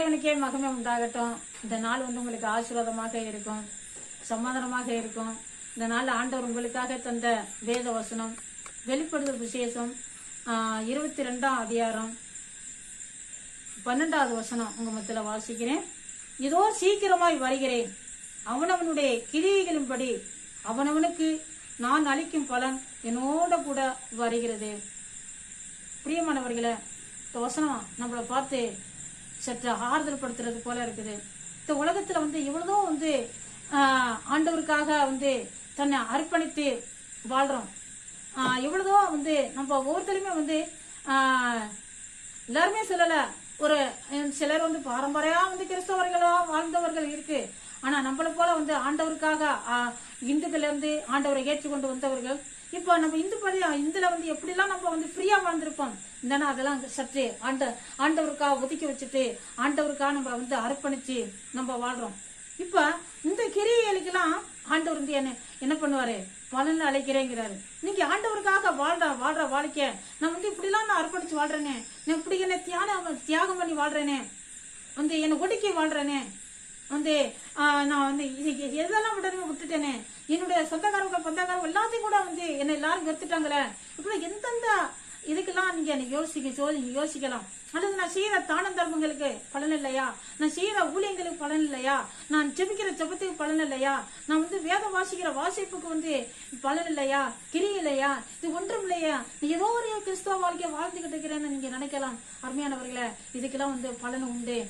நாமத்துக்கே மகிமை உண்டாகட்டும். இந்த நாள் வந்து உங்களுக்கு ஆசீர்வாதமாக இருக்கும். சமாதானமாக இருக்கும். இந்த நாள் ஆண்டவர் உங்களுக்காக தந்த வேத வசனம். வெளிப்படுதல் விசேஷம் இருபத்தி ரெண்டாம் அதிகாரம். பன்னெண்டாவது வசனம் உங்க மத்தியில் வாசிக்கிறேன். இதோ சீக்கிரமாய் வருகிறேன். அவனவனுடைய கிரியைகளின்படி அவனவனுக்கு நான் அளிக்கும் பலன் என்னோட கூட வருகிறது. பிரியமானவர்களை இந்த வசனம் நம்மளை பார்த்து சற்று ஆறுதல் படுத்துறது போல இருக்குது. இந்த உலகத்துல வந்து இவ்வளவோ வந்து ஆண்டவருக்காக வந்து தன்னை அர்ப்பணித்து வாழ்றோம். இவ்வளதோ வந்து நம்ம ஒவ்வொருத்தருமே வந்து எல்லாருமே சொல்லலை. ஒரு சிலர் வந்து பாரம்பரியா வந்து கிறிஸ்தவர்களா வாழ்ந்தவர்கள் இருக்கு. ஆனா நம்மளை போல வந்து ஆண்டவருக்காக இந்துக்கள் இருந்து ஆண்டவரை ஏற்றுக்கொண்டு வந்தவர்கள் இப்போ நம்ம இந்து பள்ளி இந்துல வந்து எப்படிலாம் நம்ம வந்து ஃப்ரீயா வாழ்ந்திருப்போம்? இந்தனா அதெல்லாம் சற்று ஆண்ட ஆண்டவருக்காக ஒதுக்கி வச்சுட்டு ஆண்டவருக்காக நம்ம வந்து அர்ப்பணிச்சு நம்ம வாழ்றோம். இப்ப இந்த கிரியைகளுக்கெல்லாம் ஆண்டவர் வந்து என்ன என்ன பண்ணுவாரு? பலன் அழைக்கிறேங்கிறாரு நீங்க ஆண்டவருக்காக வாழ்ற வாழ்ற வாழ்க்கை நான் வந்து இப்படிலாம் நான் அர்ப்பணிச்சு வாழ்றேனே நான் இப்படி என்ன தியானம் தியாகம் பண்ணி வாழ்றேனே வந்து என்னை ஒடுக்கி வாழ்றேனே வந்து நான் வந்து இது எதெல்லாம் உடனே விட்டுட்டேனே? என்னுடைய சொந்தக்காரங்க பந்தக்காரங்க எல்லாத்தையும் கூட வந்து என்னை எல்லாரும் வெறுத்துட்டாங்களே? இப்படி எந்தெந்த இதுக்கெல்லாம் நீங்க என்ன யோசிக்க நீங்க யோசிக்கலாம். அல்லது நான் செய்யற தான தர்மங்களுக்கு பலன் இல்லையா? நான் செய்யற ஊழியங்களுக்கு பலன் இல்லையா? நான் ஜெபிக்கிற ஜெபத்துக்கு பலன் இல்லையா? நான் வந்து வேதம் வாசிக்கிற வாசிப்புக்கு வந்து பலன் இல்லையா? கிரி இல்லையா? இது ஒன்றும் இல்லையா. நீ ஏதோ ஒரு கிறிஸ்தவ வாழ்க்கையை வாழ்ந்துகிட்டு இருக்கிறேன்னு நீங்க நினைக்கலாம். அருமையானவர்களே இதுக்கெல்லாம் வந்து பலன் உண்டு.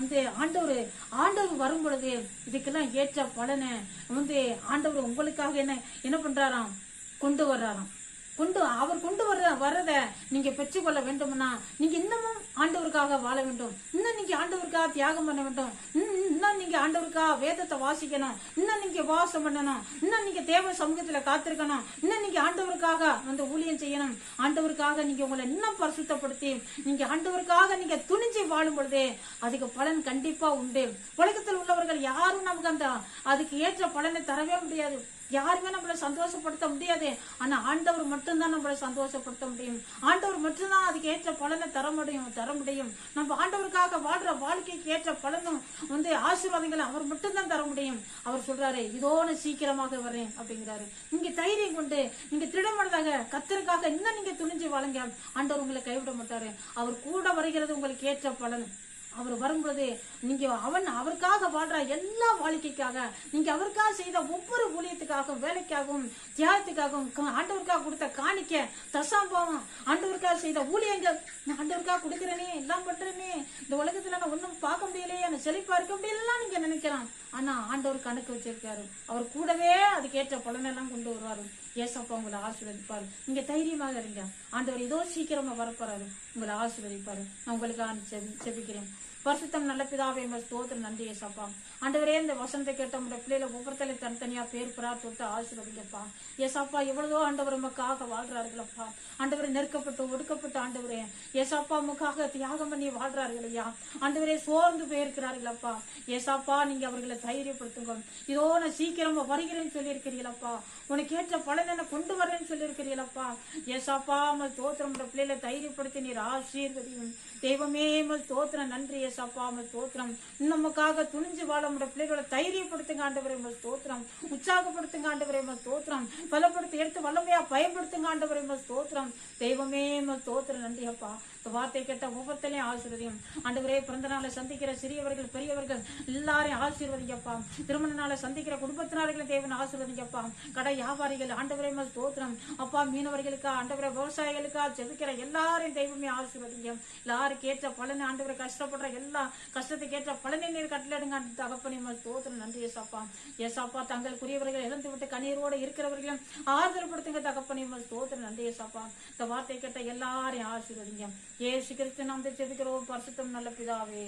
வந்து ஆண்டவர் ஆண்டவர் வரும் பொழுது இதுக்கெல்லாம் ஏற்ற பலனை வந்து ஆண்டவர் உங்களுக்காக என்ன என்ன பண்றாராம்? கொண்டு வர்றாராம். கொண்டு அவர் கொண்டு வர்ற வர்றத நீங்க பெற்றுக்கொள்ள வேண்டும்னா நீங்க இன்னமும் ஆண்டவருக்காக வாழ வேண்டும். இன்னும் நீங்க ஆண்டவருக்காக தியாகம் பண்ண வேண்டும். இன்னும் நீங்க ஆண்டவருக்கா வேதத்தை வாசிக்கணும். இன்னும் நீங்க வாசம் பண்ணணும். இன்னும் நீங்க தேவ சமூகத்துல காத்திருக்கணும். இன்னும் நீங்க ஆண்டவருக்காக வந்து ஊழியம் செய்யணும். ஆண்டவருக்காக நீங்க உங்களை இன்னும் பரிசுத்தப்படுத்தி நீங்க ஆண்டவருக்காக நீங்க துணிஞ்சு வாழும் பொழுது அதுக்கு பலன் கண்டிப்பா உண்டு. உலகத்தில் உள்ளவர்கள் யாரும் நமக்கு அந்த அதுக்கு ஏற்ற பலனை தரவே முடியாது. யாருமே நம்மளை சந்தோஷப்படுத்த முடியாது. ஆனா ஆண்டவர் மட்டும்தான் நம்மளை சந்தோஷப்படுத்த முடியும். ஆண்டவர் மட்டும்தான் அதுக்கு ஏற்ற பலனை தர முடியும் தர முடியும். நம்ம ஆண்டவருக்காக வாழ்ற வாழ்க்கைக்கு ஏற்ற பலனும் வந்து ஆசீர்வாதங்களை அவர் மட்டும்தான் தர முடியும். அவர் சொல்றாரு இதோ நான் சீக்கிரமாக வரேன் அப்படிங்கிறாரு. நீங்க தைரியம் கொண்டு நீங்க திடமனதாக கத்தருக்காக இன்னும் நீங்க துணிஞ்சு வாழுங்க. ஆண்டவர் உங்களை கைவிட மாட்டாரு. அவர் கூட வருகிறது உங்களுக்கு ஏற்ற பலன். அவர் வரும்பொழுது நீங்க அவன் அவருக்காக வாழ்ற எல்லா வாழ்க்கைக்காக நீங்க அவருக்காக செய்த ஒவ்வொரு ஊழியத்துக்காகவும் வேலைக்காகவும் தியாகத்துக்காகவும் ஆண்டவருக்காக கொடுத்த காணிக்க தசாம்பாவம் ஆண்டவருக்காக செய்த ஊழியங்கள் நான் ஆண்டவருக்காக கொடுக்கறேனே எல்லாம் பண்றேனே இந்த உலகத்துல நான் ஒன்றும் பார்க்க முடியலையே நான் செழிப்பா இருக்க முடியலாம் நீங்க நினைக்கலாம். ஆனா ஆண்டவர் கணக்கு வச்சிருக்காரு. அவர் கூடவே அதுக்கேற்ற பலனெல்லாம் கொண்டு வருவாரு. ஏசப்பா உங்களை ஆசீர்வதிப்பாரு. நீங்க தைரியமாக இருங்க. ஆண்டவர் ஏதோ சீக்கிரமா வரப்போறாரு. உங்களை ஆசீர்வதிப்பாரு. நான் உங்களுக்காக செபிக்கிறேன். பரிசுத்தம் நல்ல பிதாவே உங்கள் ஸ்தோத்திரம். நன்றி ஏசப்பா. ஆண்டவரே இந்த வசனத்தை கேட்ட உங்களுடைய பிள்ளைகளை ஒவ்வொருத்தலையும் தனித்தனியா பேர் பெறா தொட்டு ஆசீர்வதிங்கப்பா. ஏசப்பா எவ்வளவோ ஆண்டவர் உமக்காக வாழ்றார்களப்பா. ஆண்டவரை நெருக்கப்பட்டு ஒடுக்கப்பட்ட ஆண்டவரே. ஏசப்பா உமக்காக தியாகம் பண்ணி வாழ்றார்கள் ஐயா. ஆண்டவரே சோர்ந்து போயிருக்கிறார்களப்பா. ஏசாப்பா நீங்க அவர்களை தைரியப்படுத்துங்க இதோ நான் சீக்கிரமா வருகிறேன்னு சொல்லியிருக்கிறீங்களப்பா உனக்கு ஏற்ற பலன் என்ன கொண்டு வரேன்னு சொல்லியிருக்கிறீங்களப்பா ஏசாப்பா மல் தோத்திரம் பிள்ளைகளை தைரியப்படுத்தி நீர் ஆசீர்வதியும் தெய்வமே மல் தோத்திரம் நன்றி ஏசாப்பா மல் தோத்திரம். நமக்காக துணிஞ்சு வாழ முடிய பிள்ளைகளை தைரியப்படுத்துங்க ஆண்டவரை மல் தோத்திரம். உற்சாகப்படுத்துங்க ஆண்டவரை மல் தோத்திரம். பலப்படுத்தி எடுத்து வல்லமையா பயன்படுத்துங்க ஆண்டவரை மல் தோத்திரம். தெய்வமே மல் தோத்திரம் நன்றி அப்பா வார்த்தை கேட்ட ஒவ்வொருத்தரையும் ஆசீர்வதியும். ஆண்டவரே பிறந்த நாளை சந்திக்கிற சிறியவர்கள் பெரியவர்கள் எல்லாரையும் ஆசீர்வதிங்கப்பா. திருமண நாளை சந்திக்கிற குடும்பத்தினர்களை தேவன் ஆசீர்வதிங்கப்பா. கடை வியாபாரிகள் ஆண்டவரே தோத்திரம் அப்பா மீனவர்களுக்கா ஆண்டவரே விவசாயிகளுக்கா செதுக்கிற எல்லாரையும் தெய்வமே ஆசீர்வதிங்க. எல்லாருக்கு ஏற்ற பலனை ஆண்டவரை கஷ்டப்படுற எல்லா கஷ்டத்துக்கு ஏற்ற பலனை நீர் கட்டளிடுங்க அந்த தகப்பனே தோத்திரம் நன்றி ஏசாப்பா. ஏசாப்பா தங்களுக்குரியவர்கள் இழந்து விட்டு கண்ணீரோடு இருக்கிறவர்களும் ஆறுதல் படுத்துங்க தகப்பனே தோத்திரம் நன்றி ஏசாப்பா. இந்த வார்த்தை கேட்ட எல்லாரையும் ஆசீர்வதிங்க. ஏசு கிறிஸ்து நாம் ஜெபிக்கிறோம் பரிசுத்தம் நல்ல பிதாவே